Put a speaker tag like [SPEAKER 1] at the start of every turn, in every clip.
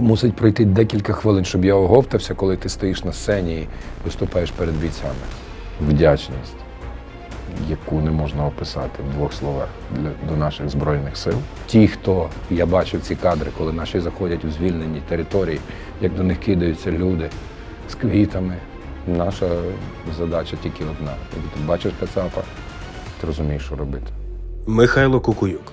[SPEAKER 1] мусить пройти декілька хвилин, щоб я оговтався, коли ти стоїш на сцені і виступаєш перед бійцями. Вдячність, яку не можна описати в двох словах для, до наших збройних сил. Ті, хто я бачив ці кадри, коли наші заходять у звільнені території, як до них кидаються люди з квітами. Наша задача тільки одна. Якби ти бачиш Кацапа, ти розумієш, що робити.
[SPEAKER 2] Михайло Кукуюк,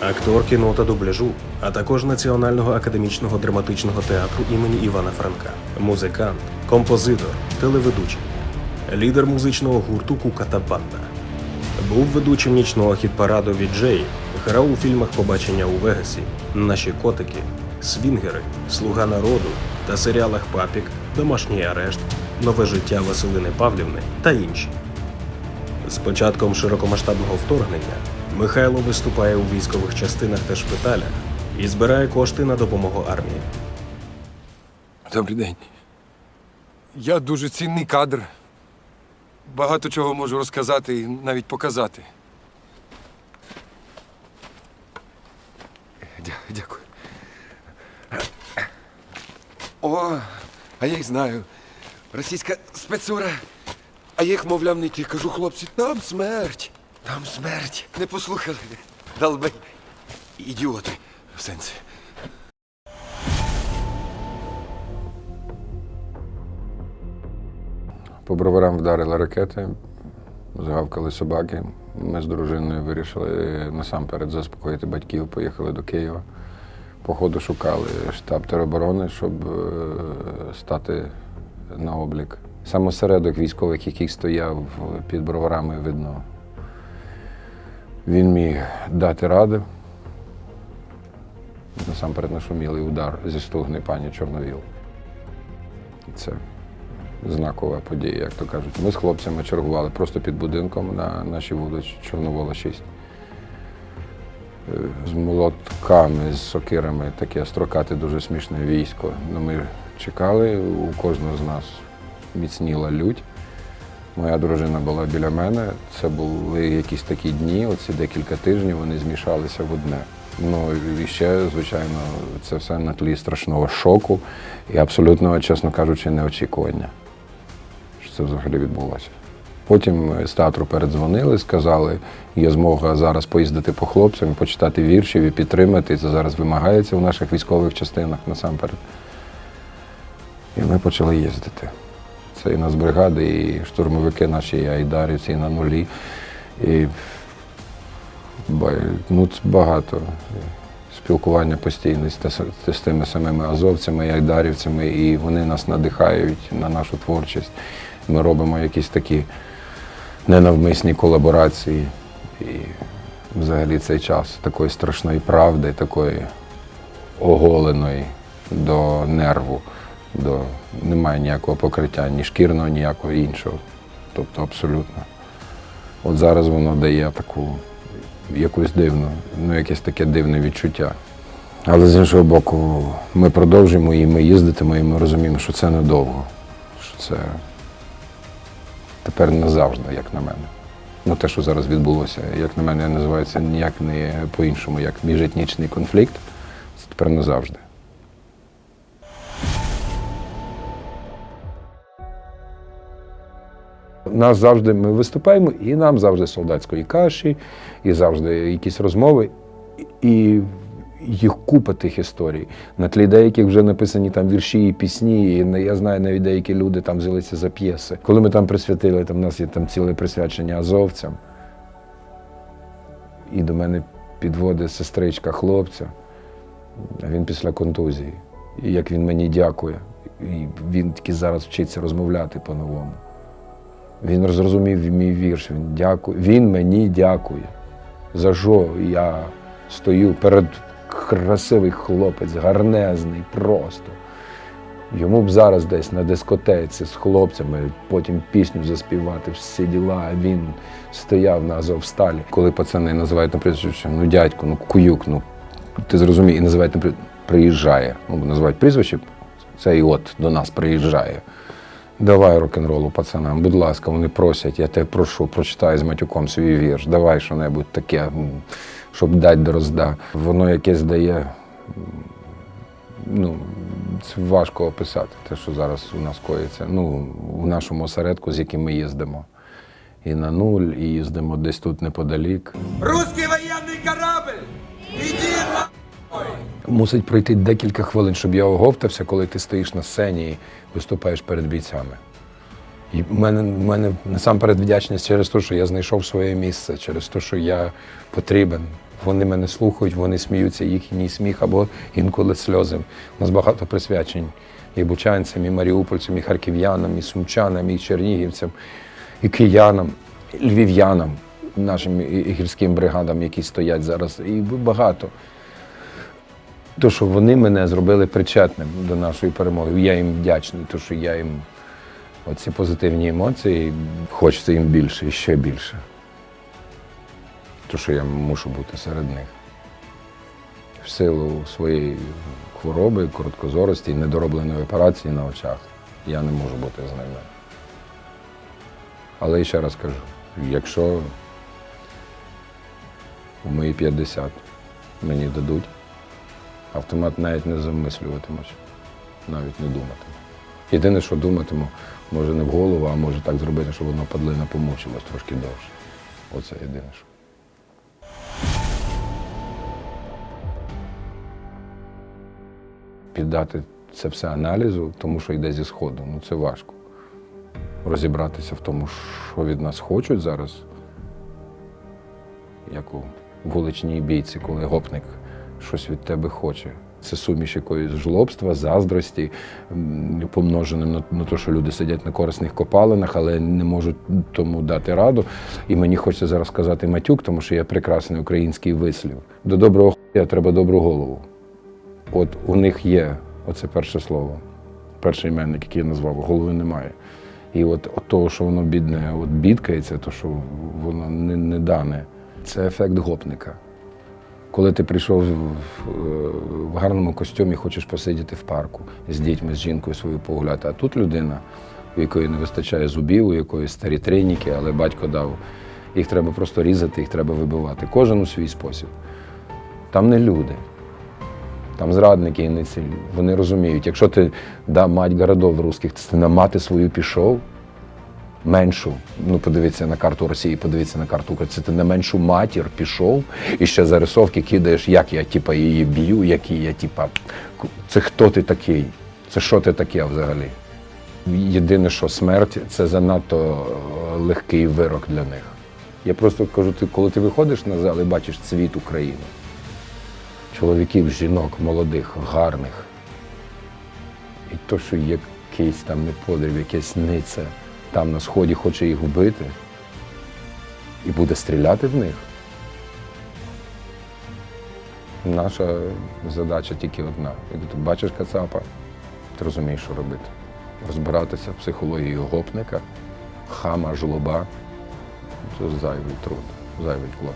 [SPEAKER 2] актор кіно та дубляжу, а також Національного академічного драматичного театру імені Івана Франка, музикант, композитор, телеведучий, лідер музичного гурту Кука та Банда. Був ведучим нічного хіт-параду від грав у фільмах Побачення у Вегасі, Наші котики, Свінгери, Слуга народу та серіалах Папік, Домашній арешт, Нове життя Василини Павлівни та інші. З початком широкомасштабного вторгнення Михайло виступає у військових частинах та шпиталях і збирає кошти на допомогу армії.
[SPEAKER 3] Добрий день. Я дуже цінний кадр. Багато чого можу розказати і навіть показати. Дя- Дякую. О, а я їх знаю. Російська спецура. А я їх, мовляв, не ті. Кажу, хлопці, там смерть. Там смерть. Не послухали. Долбай. Ідіоти. В сенсі.
[SPEAKER 1] По броварам вдарили ракети, згавкали собаки. Ми з дружиною вирішили насамперед заспокоїти батьків, поїхали до Києва. По ходу шукали штаб тероборони, щоб е, стати на облік. Сам осередок військових, який стояв під броварами, видно, він міг дати ради. Насамперед нашумілий удар зі стугни пані Чорновіл. І Це знакова подія, як то кажуть. Ми з хлопцями чергували просто під будинком на нашій вулиці Чорновола 6. Е, З молотками, з сокирами, таке строкате, дуже смішне військо. Ну, ми чекали, у кожного з нас міцніла лють. Моя дружина була біля мене. Це були якісь такі дні, оці декілька тижнів вони змішалися в одне. Ну і ще, звичайно, це все на тлі страшного шоку і абсолютно, чесно кажучи, неочікування, що це взагалі відбулося. Потім з театру передзвонили, сказали, є змога зараз поїздити по хлопцям, почитати віршів і підтримати. Це зараз вимагається в наших військових частинах насамперед. І ми почали їздити. Це і нацбригади, і штурмовики наші, і айдарівці, і на нулі. І ну, багато. Спілкування постійне з, з тими самими азовцями і айдарівцями, і вони нас надихають на нашу творчість. Ми робимо якісь такі ненавмисні колаборації. І взагалі цей час такої страшної правди, такої оголеної до нерву, до немає ніякого покриття, ні шкірного, ніякого іншого. Тобто абсолютно. От зараз воно дає таку якусь дивну, ну якесь таке дивне відчуття. Але з іншого боку, ми продовжуємо і ми їздитимо, і ми розуміємо, що це недовго, що це тепер назавжди, як на мене. Ну, те, що зараз відбулося, як на мене, називається ніяк не по-іншому, як міжетнічний конфлікт. Це тепер назавжди. Нас завжди ми виступаємо, і нам завжди солдатської каші, і завжди якісь розмови. І їх купа тих історій. На тлі деяких вже написані там вірші і пісні. І я знаю, навіть деякі люди там взялися за п'єси. Коли ми там присвятили, там у нас є там ціле присвячення азовцям. І до мене підводить сестричка хлопця. Він після контузії. І як він мені дякує. І він тільки зараз вчиться розмовляти по-новому. Він зрозумів мій вірш. Він дякує. Він мені дякує. За що я стою перед красивий хлопець, гарнезний, просто. Йому б зараз десь на дискотеці з хлопцями, потім пісню заспівати, всі діла. Він стояв на Азовсталі. Коли пацани називають на прізвище, ну дядько, ну куюк, ну ти зрозумій, і називають на прізвище, приїжджає. Ну, називають прізвище, це і от до нас приїжджає. Давай рок-н-ролу пацанам, будь ласка, вони просять, я тебе прошу, прочитай з матюком свій вірш, давай що-небудь таке, щоб дать да розда. Воно якесь дає ну, це важко описати, те, що зараз у нас коїться. Ну, в нашому осередку, з яким ми їздимо. І на нуль, і їздимо десь тут неподалік.
[SPEAKER 3] Русский
[SPEAKER 1] Мусить пройти декілька хвилин, щоб я оговтався, коли ти стоїш на сцені і виступаєш перед бійцями. І в мене, в мене насамперед вдячність через те, що я знайшов своє місце, через те, що я потрібен. Вони мене слухають, вони сміються, їхній сміх або інколи сльози. У нас багато присвячень і бучанцям, і маріупольцям, і харків'янам, і сумчанам, і чернігівцям, і киянам, і львів'янам, нашим гірським бригадам, які стоять зараз, і багато. То, що вони мене зробили причетним до нашої перемоги. Я їм вдячний, то, що я їм оці позитивні емоції, хочеться їм більше і ще більше. То, що я мушу бути серед них. В силу своєї хвороби, короткозорості недоробленої операції на очах я не можу бути з ними. Але ще раз кажу, якщо у мої 50 мені дадуть, автомат навіть не замислюватимусь, навіть не думатиму. Єдине, що думатиму, може не в голову, а може так зробити, щоб воно падлина помучилось трошки довше. Оце єдине, що. Піддати це все аналізу, тому що йде зі сходу, ну це важко. Розібратися в тому, що від нас хочуть зараз, як у вуличній бійці, коли гопник щось від тебе хоче. Це суміш якоїсь жлобства, заздрості, м, помноженим на, на те, що люди сидять на корисних копалинах, але не можуть тому дати раду. І мені хочеться зараз сказати матюк, тому що є прекрасний український вислів. До доброго хуя треба добру голову. От у них є оце перше слово, перший іменник, який я назвав, голови немає. І от, от того, що воно бідне, от бідкається, то що воно не, не дане, це ефект гопника. Коли ти прийшов в, гарному костюмі, хочеш посидіти в парку з дітьми, з жінкою свою погуляти, а тут людина, у якої не вистачає зубів, у якої старі триніки, але батько дав. Їх треба просто різати, їх треба вибивати. Кожен у свій спосіб. Там не люди. Там зрадники і не цілі. Вони розуміють, якщо ти да, мать городов русських, ти на мати свою пішов, меншу, ну подивіться на карту Росії, подивіться на карту України, це ти на меншу матір пішов і ще зарисовки кидаєш, як я типа, її б'ю, які я типа. Це хто ти такий? Це що ти таке взагалі? Єдине, що смерть це занадто е, легкий вирок для них. Я просто кажу, ти, коли ти виходиш на зал і бачиш цвіт України, чоловіків, жінок, молодих, гарних. І то, що якийсь там неподріб, якась ниця там на сході хоче їх вбити і буде стріляти в них. Наша задача тільки одна. Якщо ти бачиш кацапа, ти розумієш, що робити. Розбиратися в психології гопника, хама, жлоба це зайвий труд, зайвий клад.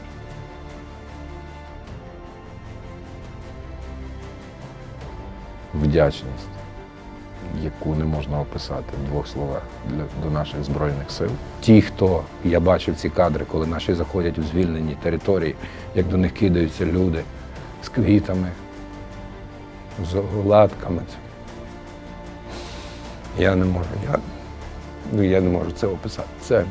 [SPEAKER 1] вдячність, яку не можна описати в двох словах для, до наших збройних сил. Ті, хто я бачив ці кадри, коли наші заходять у звільнені території, як до них кидаються люди з квітами, з оладками. Я не можу, я, ну, я не можу це описати. Це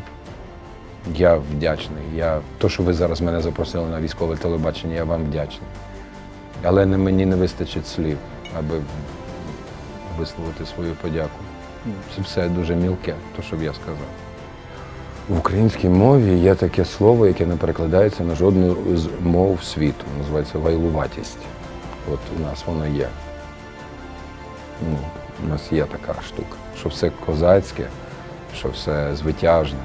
[SPEAKER 1] я вдячний. Я, то, що ви зараз мене запросили на військове телебачення, я вам вдячний. Але не мені не вистачить слів, аби висловити свою подяку. Це все дуже мілке, то що б я сказав. В українській мові є таке слово, яке не перекладається на жодну з мов світу. Називається вайлуватість. От у нас воно є. Ну, у нас є така штука, що все козацьке, що все звитяжне,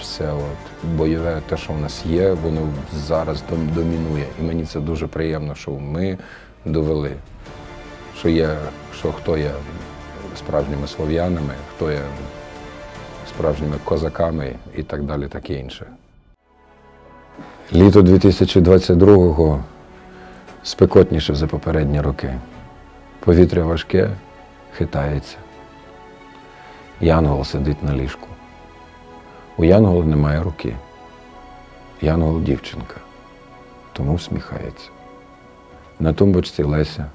[SPEAKER 1] все от бойове, те, що в нас є, воно зараз домінує. І мені це дуже приємно, що ми довели, що є, що хто є справжніми слов'янами, хто є справжніми козаками і так далі, таке інше. Літо 2022-го спекотніше за попередні роки. Повітря важке, хитається. Янгол сидить на ліжку. У Янгола немає руки. Янгол дівчинка, тому всміхається. На тумбочці Леся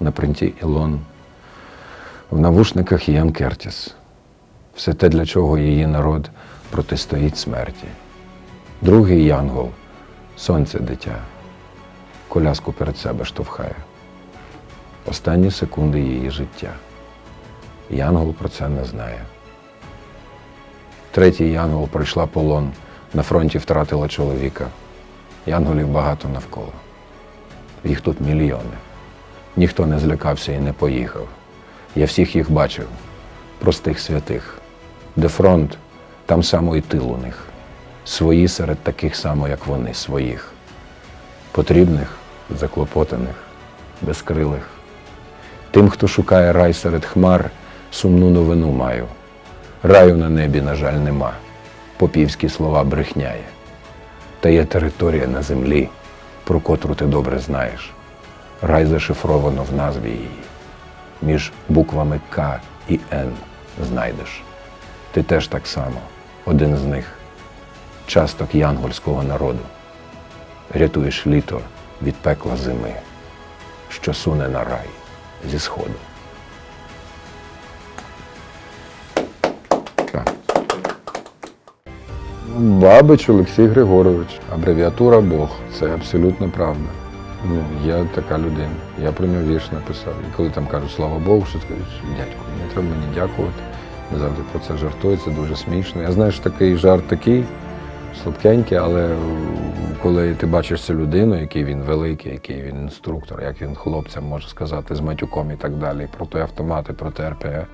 [SPEAKER 1] на принті Ілон, в навушниках Ян Кертіс. Все те, для чого її народ протистоїть смерті. Другий янгол сонце дитя, коляску перед себе штовхає. Останні секунди її життя. Янгол про це не знає. Третій янгол пройшла полон, на фронті втратила чоловіка. Янголів багато навколо. Їх тут мільйони. Ніхто не злякався і не поїхав. Я всіх їх бачив, простих святих. Де фронт, там само і тил у них. Свої серед таких само, як вони, своїх. Потрібних, заклопотаних, безкрилих. Тим, хто шукає рай серед хмар, сумну новину маю. Раю на небі, на жаль, нема. Попівські слова брехняє. Та є територія на землі, про котру ти добре знаєш. Рай зашифровано в назві її. Між буквами К і Н знайдеш. Ти теж так само, один з них. Часток янгольського народу. Рятуєш літо від пекла зими, що суне на рай зі сходу. Бабич Олексій Григорович, абревіатура Бог. Це абсолютно правда. Ну, я така людина. Я про нього вірш написав. І коли там кажуть слава Богу, що скажуть, дядько, не треба мені дякувати. Не завжди про це жартують, це дуже смішно. Я знаю, що такий жарт такий, слабкенький, але коли ти бачиш цю людину, який він великий, який він інструктор, як він хлопцям може сказати з матюком і так далі, про той автомат, і про те РПГ.